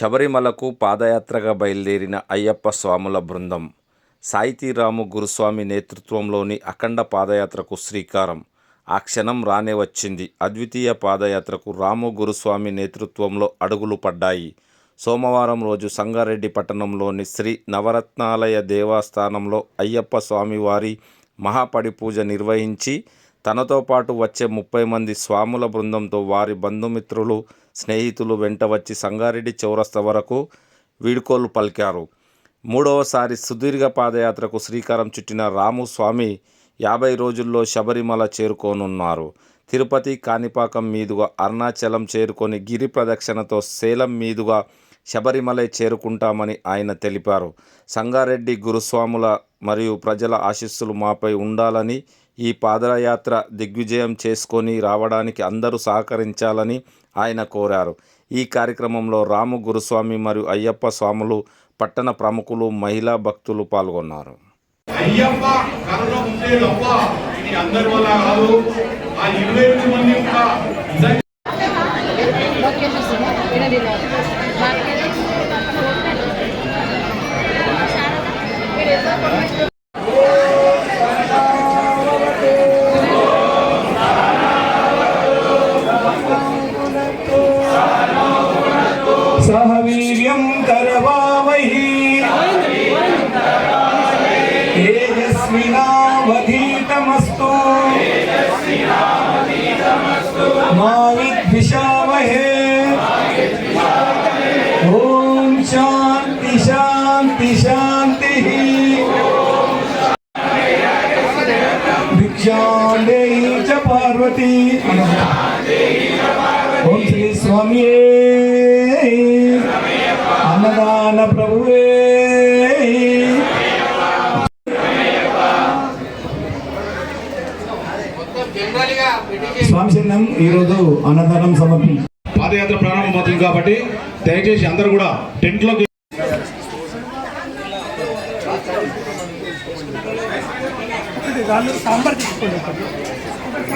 శబరిమలకు పాదయాత్రగా బయలుదేరిన అయ్యప్ప స్వాముల బృందం సాయితీరాము గురుస్వామి నేతృత్వంలోని అఖండ పాదయాత్రకు శ్రీకారం. ఆ క్షణం రానే వచ్చింది. అద్వితీయ పాదయాత్రకు రాము గురుస్వామి నేతృత్వంలో అడుగులు పడ్డాయి. సోమవారం రోజు సంగారెడ్డి పట్టణంలోని శ్రీ నవరత్నాలయ దేవస్థానంలో అయ్యప్ప స్వామివారి మహాపడి పూజ నిర్వహించి తనతో పాటు వచ్చే ముప్పై మంది స్వాముల బృందంతో వారి బంధుమిత్రులు స్నేహితులు వెంట వచ్చి సంగారెడ్డి చౌరస్త వరకు వీడ్కోలు పలికారు. మూడవసారి సుదీర్ఘ పాదయాత్రకు శ్రీకారం చుట్టిన రాము స్వామి యాభై రోజుల్లో శబరిమల చేరుకోనున్నారు. తిరుపతి కాణిపాకం మీదుగా అరుణాచలం చేరుకొని గిరి ప్రదక్షిణతో సేలం మీదుగా శబరిమలై చేరుకుంటామని ఆయన తెలిపారు. సంగారెడ్డి గురుస్వాముల మరియు ప్రజల ఆశీస్సులు మాపై ఉండాలని ఈ పాదయాత్ర దిగ్విజయం చేసుకొని రావడానికి అందరూ సహకరించాలని ఆయన కోరారు. ఈ కార్యక్రమంలో రాము గురుస్వామి మరియు అయ్యప్ప స్వాములు పట్టణ ప్రముఖులు మహిళా భక్తులు పాల్గొన్నారు. అయ్యప్ప ఉంటే తప్ప ఇది అందరి వల్ల కాదు. ఆ ఇరవై మంది పార్వతి. స్వామి అన్నదాన ప్రభువే. స్వామి చిహ్నం ఈరోజు అన్నదానం సమర్పి పాదయాత్ర ప్రారంభం అవుతుంది కాబట్టి దయచేసి అందరూ కూడా టెంట్లోకి సాంబార్ తీసుకోండి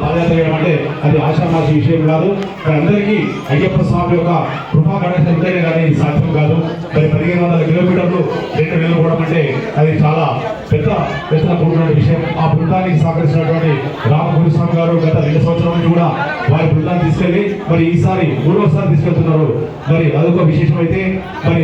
పాదయాత్ర చేయడం అంటే అది ఆషామాషి విషయం కాదు. మరి అందరికీ అయ్యప్ప స్వామి యొక్క కృపా గణేశ ఉంటేనే కానీ సాధ్యం కాదు. మరి పదిహేను వందల కిలోమీటర్లు రెండు వేలు కూడా అంటే అది చాలా పెద్ద పెద్ద కూడిన విషయం. ఆ బృందానికి సహకరించినటువంటి రామ గురుస్వామి గారు గత రెండు సంవత్సరాల నుంచి కూడా వారి బృందాన్ని తీసుకెళ్ళి మరి ఈసారి మూడవసారి తీసుకెళ్తున్నారు. మరి అదొక విశేషం అయితే మరి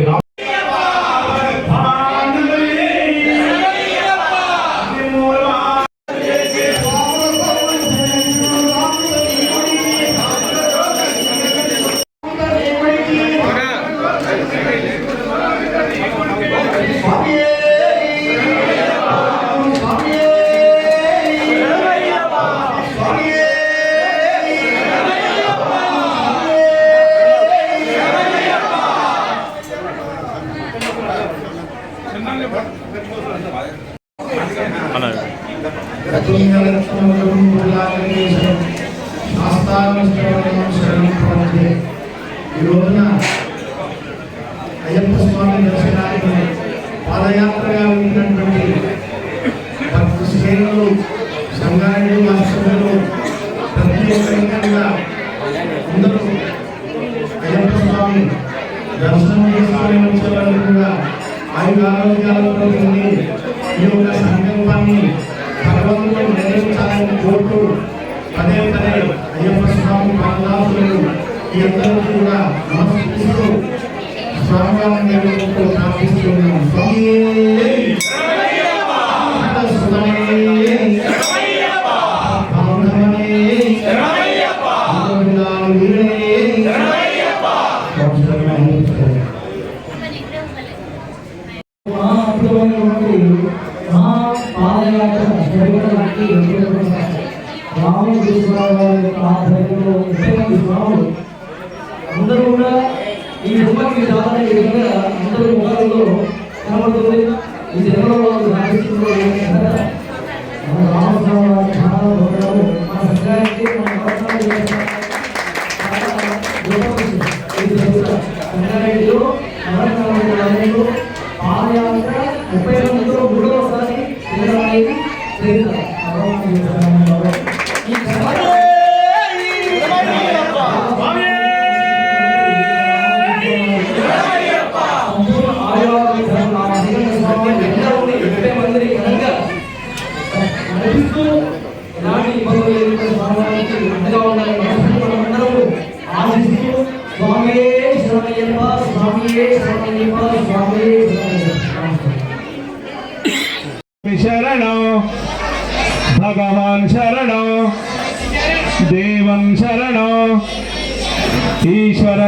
రా ఈ రోజున అయ్యప్ప స్వామి దర్శనానికి పాదయాత్రగా ఉన్నటువంటి భక్తి శ్రేణులు సంగారెడ్డి మాస్టర్లు ప్రత్యేకంగా అందరూ అయ్యప్ప స్వామి దర్శనం చేసుకునే వచ్చే వాళ్ళు కూడా ఆయుర ఆరోగ్యాలతో ఈ యొక్క సంకల్పాన్ని భగవంతుడు నెరవేర్చాలని కోరుతూ పదే పదే అయ్యప్ప స్వామి పాదాసులు ఈ అందరూ కూడా నమస్కరిస్తూ స్వామివారిని స్వామి. అందరూ కూడా ఈ జన్మకి దాదాపు ఈ విధంగా అందరూ ముఖాలలో కనబడుతుంది. ఈ జన్మలో వాళ్ళు సాధిస్తున్నారు మన రామస్వామి చాలా గొప్పవారు. మన సంఘానికి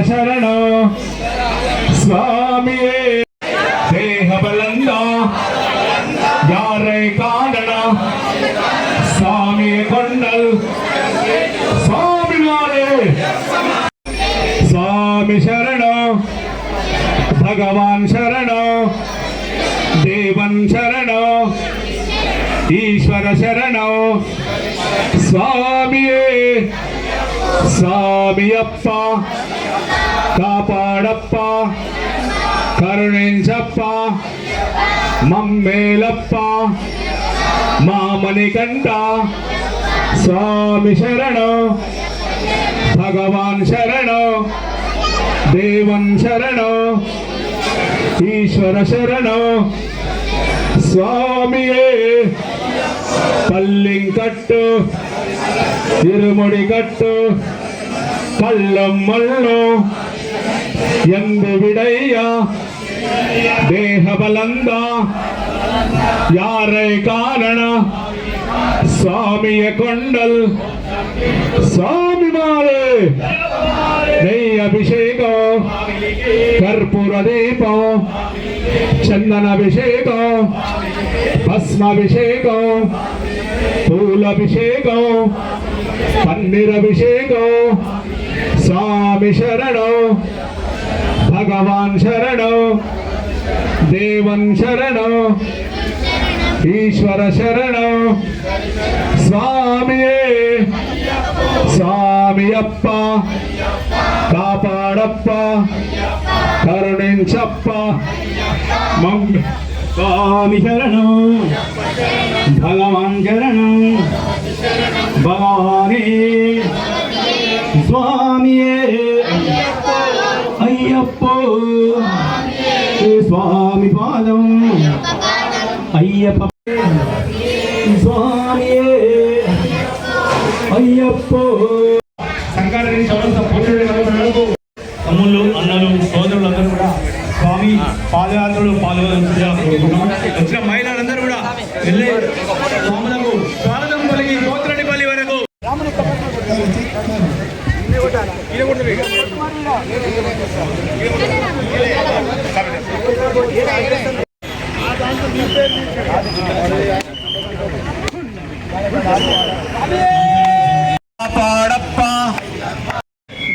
శరణం స్వామియే. దేహబలంద యారై కాదన స్వామి కొండల్. స్వామి వారే స్వామి శరణం. భగవాన్ శరణం. దేవన్ శరణం. ఈశ్వర శరణం. స్వామియే. స్వామియప్ప. కాపాడప్ప. కరుణించప్ప. మమ్మేలప్ప. మామణికంట స్వామి శరణం. భగవాన్ శరణం. దేవన్ శరణం. ఈశ్వర శరణం. స్వామియే. ಎಂದು ವಿಡಯ್ಯ ದೇಹ ಬಲಂದ யாரை காரண? சாமிய கொண்டல். சாமி மாறு. நெய் அபிஷேகம் கற்பூர தீபம் சந்தன அபிஷேகம் பஸ்ம அபிஷேகம் பூல் அபிஷேகம் பன்னீர் அபிஷேகம் சாமி சரணம் భగవాన్ శరణం దేవన్ శరణం ఈశ్వర శరణం స్వామియే స్వామి అప్ప కాపాడప్ప కరుణించప్ప స్వామి శరణం భగవాన్ శరణం భగవానే స్వామియే. స్వామి పాదం. అయ్యప్ప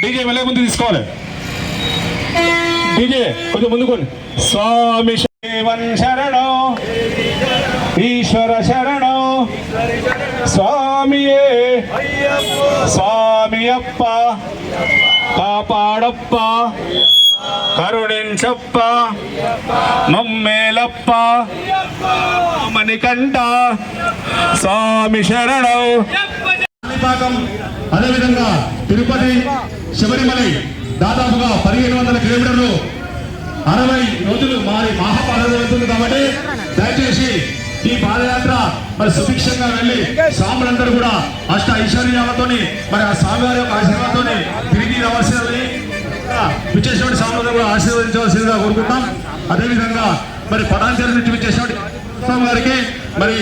డీజే వెళ్ళే ముందు తీసుకోవాలి. డీజే కొంచెం ముందుకోండి స్వామి శివన్ శరణం ఈశ్వర శరణం స్వామియే. స్వామి అప్ప కాపాడప్ప. కరుణించప్ప మమ్మేలప్ప మణికంఠ స్వామి శరణం అదేవిధంగా తిరుపతి శబరిమలై దాదాపుగా పదిహేను వందల కిలోమీటర్లు అరవై రోజులు మారి మహాపాదయాత్ర వెళ్తుంది కాబట్టి దయచేసి ఈ పాదయాత్ర మరి సుభిక్షంగా వెళ్ళి స్వాములందరూ కూడా అష్ట ఐశ్వర్యాలతోని మరి ఆ స్వామివారి యొక్క ఆశీర్వాదంతో తిరిగి రావాల్సింది విచ్చేసిన స్వాములందరూ కూడా ఆశీర్వదించవలసిందిగా కోరుకుంటాం. అదేవిధంగా మరి పటాంజలి నుంచి విచ్చేసిన స్వామి గారికి మరి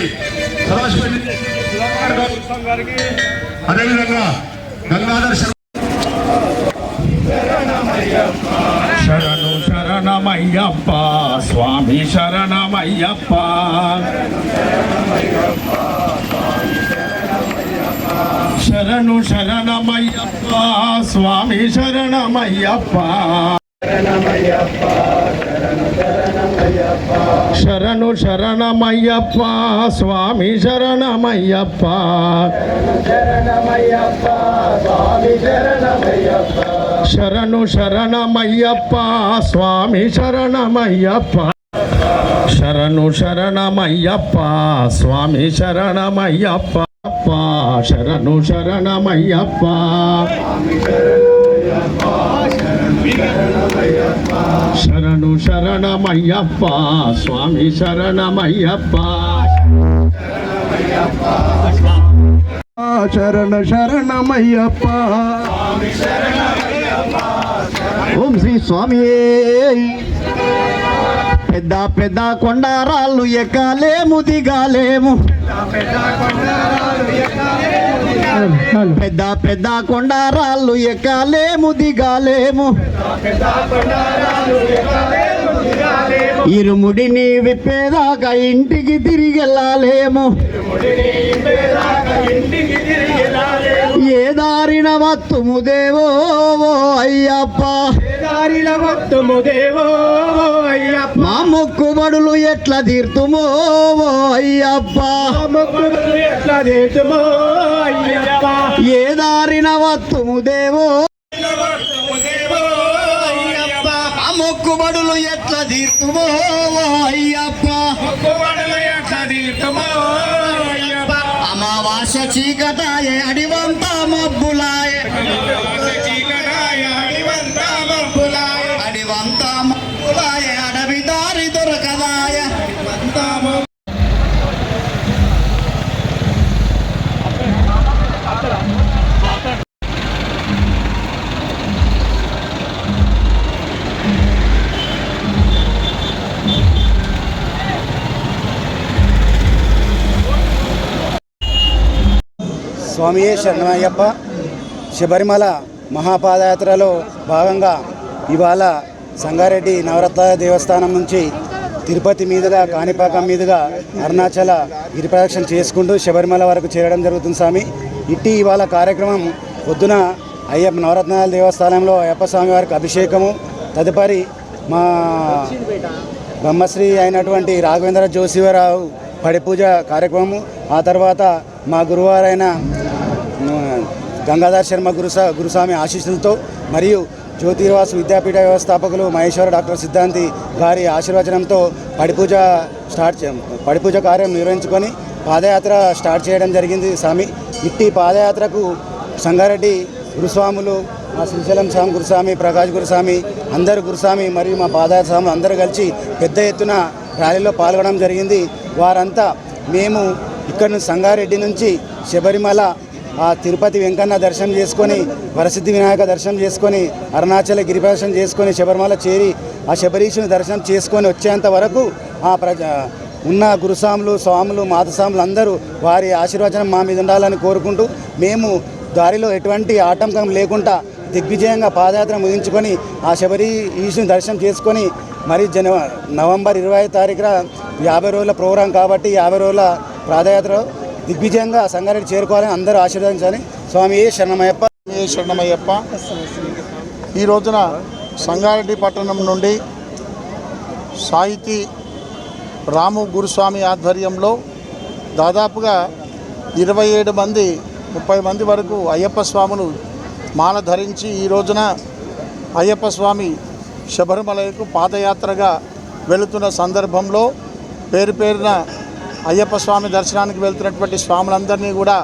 సదాశివపల్లి గారికి అదేవిధంగా గంగాధర్ శరణు శరణమయ్యప్ప స్వామి శరణమయ్యప్ప. శరణు శరణమయ్యప్ప స్వామి శరణమయ్యప్ప. శరణు శరణమయ్యప్ప స్వామి శరణమయ్యప్ప. శరణు శరణమయ్యప్ప స్వామి శరణమయ్యప్ప. శరణు శరణమయ్యప్ప స్వామి శరణమయ్యప్ప. అప్ప, శరణు శరణమయ్యప్ప శరణు శరణమయ్యప్ప స్వామి శరణమయ్యప్ప శరణ శరణమయ్యప్ప ఓం శ్రీ స్వామి పెద్ద పెద్ద కొండరాళ్ళు ఎక్కలేము దిగాలేము. పెద్ద పెద్ద కొండరాళ్ళు ఎక్కలేము దిగాలేము. ఇరుముడిని విప్పేదాకా ఇంటికి తిరిగి వెళ్ళాలేము. ఏ దారిన వత్తుము దేవో అయ్యప్ప. దారిన వత్తుము దేవో అయ్యప్ప. మా మొక్కుబడులు ఎట్లా తీర్తుమో అయ్యప్ప. మొక్కుబడులు ఎట్లా తీర్తుమో అయ్యప్ప. ఏ దారిన వత్తుము దేవో మొక్కుబడులు ఎట్లా తీర్తుమో అయ్యప్ప. ఆశ చీకటాయ అడివంత మబ్బులాయ. స్వామియే శరణమయ్యప్ప. శబరిమల మహాపాదయాత్రలో భాగంగా ఇవాళ సంగారెడ్డి నవరత్న దేవస్థానం నుంచి తిరుపతి మీదుగా కాణిపాకం మీదుగా అరుణాచల గిరిప్రదక్షిణ చేసుకుంటూ శబరిమల వరకు చేరడం జరుగుతుంది స్వామి. ఇట్టి ఇవాళ కార్యక్రమం పొద్దున అయ్యప్ప నవరత్నాల దేవస్థానంలో అయ్యప్ప స్వామి వారికి అభిషేకము. తదుపరి మా బ్రహ్మశ్రీ అయినటువంటి రాఘవేంద్ర జోశివరావు పడిపూజ కార్యక్రమము. ఆ తర్వాత మా గురువారైన గంగాధర్ శర్మ గురుసా గురుస్వామి ఆశీస్సులతో మరియు జ్యోతిర్వాసు విద్యాపీఠ వ్యవస్థాపకులు మహేశ్వర డాక్టర్ సిద్ధాంతి గారి ఆశీర్వచనంతో పడిపూజ స్టార్ట్ పడిపూజ కార్యం నిర్వహించుకొని పాదయాత్ర స్టార్ట్ చేయడం జరిగింది స్వామి. ఇట్టి పాదయాత్రకు సంగారెడ్డి గురుస్వాములు మా శ్రీశైలం స్వామి గురుస్వామి ప్రకాష్ గురుస్వామి అందరు గురుస్వామి మరియు మా పాదయాత్ర స్వామి అందరూ కలిసి పెద్ద ఎత్తున ర్యాలీలో పాల్గొనడం జరిగింది. వారంతా మేము ఇక్కడ నుంచి సంగారెడ్డి నుంచి శబరిమల ఆ తిరుపతి వెంకన్న దర్శనం చేసుకొని వరసిద్ధి వినాయక దర్శనం చేసుకొని అరుణాచల గిరిప్రదర్శనం చేసుకొని శబరిమల చేరి ఆ శబరీషుని దర్శనం చేసుకొని వచ్చేంత వరకు ఆ ప్రజ ఉన్న గురుస్వాములు స్వాములు మాతస్వాములు అందరూ వారి ఆశీర్వచనం మా మీద ఉండాలని కోరుకుంటూ మేము దారిలో ఎటువంటి ఆటంకం లేకుండా దిగ్విజయంగా పాదయాత్ర ముగించుకొని ఆ శబరి ఈశ్వరుని దర్శనం చేసుకొని మరి జన నవంబర్ ఇరవై తారీఖున యాభై రోజుల ప్రోగ్రాం కాబట్టి యాభై రోజుల పాదయాత్ర దిగ్విజయంగా సంగారెడ్డి చేరుకోవాలని అందరూ ఆశీర్వదించాలి. స్వామి ఏ శరణమయ్యప్ప. ఏ శరణమయ్యప్ప. ఈ రోజున సంగారెడ్డి పట్టణం నుండి సాహితీ రాము గురుస్వామి ఆధ్వర్యంలో దాదాపుగా ఇరవై ఏడు మంది ముప్పై మంది వరకు అయ్యప్ప స్వాములు మాల ధరించి ఈ రోజున అయ్యప్ప స్వామి శబరిమలకు పాదయాత్రగా వెళుతున్న సందర్భంలో పేరు పేరున అయ్యప్ప స్వామి దర్శనానికి వెళ్తున్నటువంటి స్వాములందరినీ కూడా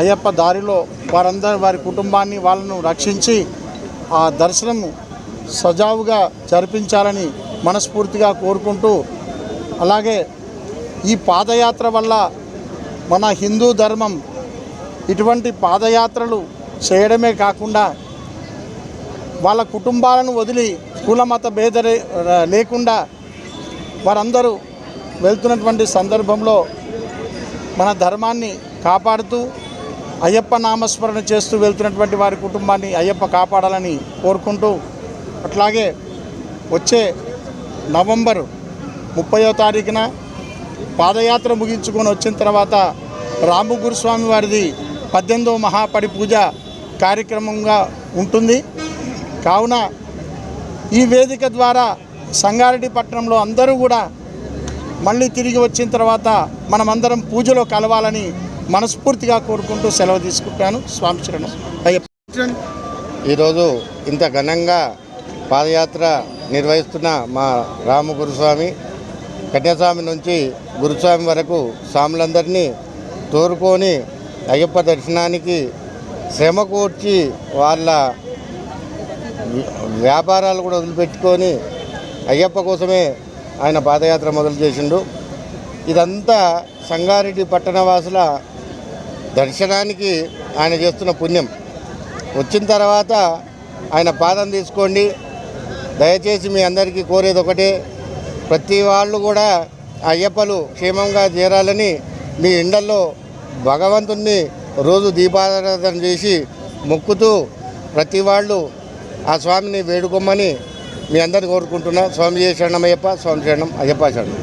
అయ్యప్ప దారిలో వారందరి వారి కుటుంబాన్ని వాళ్ళను రక్షించి ఆ దర్శనం సజావుగా జరిపించాలని మనస్ఫూర్తిగా కోరుకుంటూ అలాగే ఈ పాదయాత్ర వల్ల మన హిందూ ధర్మం ఇటువంటి పాదయాత్రలు చేయడమే కాకుండా వాళ్ళ కుటుంబాలను వదిలి కుల మత భేద లేకుండా వారందరూ వెళ్తున్నటువంటి సందర్భంలో మన ధర్మాన్ని కాపాడుతూ అయ్యప్ప నామస్మరణ చేస్తూ వెళ్తున్నటువంటి వారి కుటుంబాన్ని అయ్యప్ప కాపాడాలని కోరుకుంటూ అట్లాగే వచ్చే నవంబర్ ముప్పయో తారీఖున పాదయాత్ర ముగించుకొని వచ్చిన తర్వాత రాము గురుస్వామి వారిది పద్దెనిమిదో మహాపడి పూజ కార్యక్రమంగా ఉంటుంది. కావున ఈ వేదిక ద్వారా సంగారెడ్డి పట్టణంలో అందరూ కూడా మళ్ళీ తిరిగి వచ్చిన తర్వాత మనమందరం పూజలో కలవాలని మనస్ఫూర్తిగా కోరుకుంటూ సెలవు తీసుకుంటాను. స్వామి చరణం ఈరోజు ఇంత ఘనంగా పాదయాత్ర నిర్వహిస్తున్న మా రామ గురుస్వామి కన్యాస్వామి నుంచి గురుస్వామి వరకు స్వాములందరినీ తోరుకొని అయ్యప్ప దర్శనానికి శ్రమ కూర్చి వాళ్ళ వ్యాపారాలు కూడా వదిలిపెట్టుకొని అయ్యప్ప కోసమే ఆయన పాదయాత్ర మొదలు చేసిండు. ఇదంతా సంగారెడ్డి పట్టణవాసుల దర్శనానికి ఆయన చేస్తున్న పుణ్యం. వచ్చిన తర్వాత ఆయన పాదం తీసుకోండి. దయచేసి మీ అందరికీ కోరేది ఒకటే ప్రతి వాళ్ళు కూడా అయ్యప్పలు క్షేమంగా చేరాలని మీ ఇండల్లో భగవంతుణ్ణి రోజు దీపారాధన చేసి మొక్కుతూ ప్రతి వాళ్ళు ఆ స్వామిని వేడుకోమని మీ అందరిని కోరుకుంటున్నా స్వామి శరణం అయ్యప్ప స్వామి శరణం అయ్యప్ప శరణం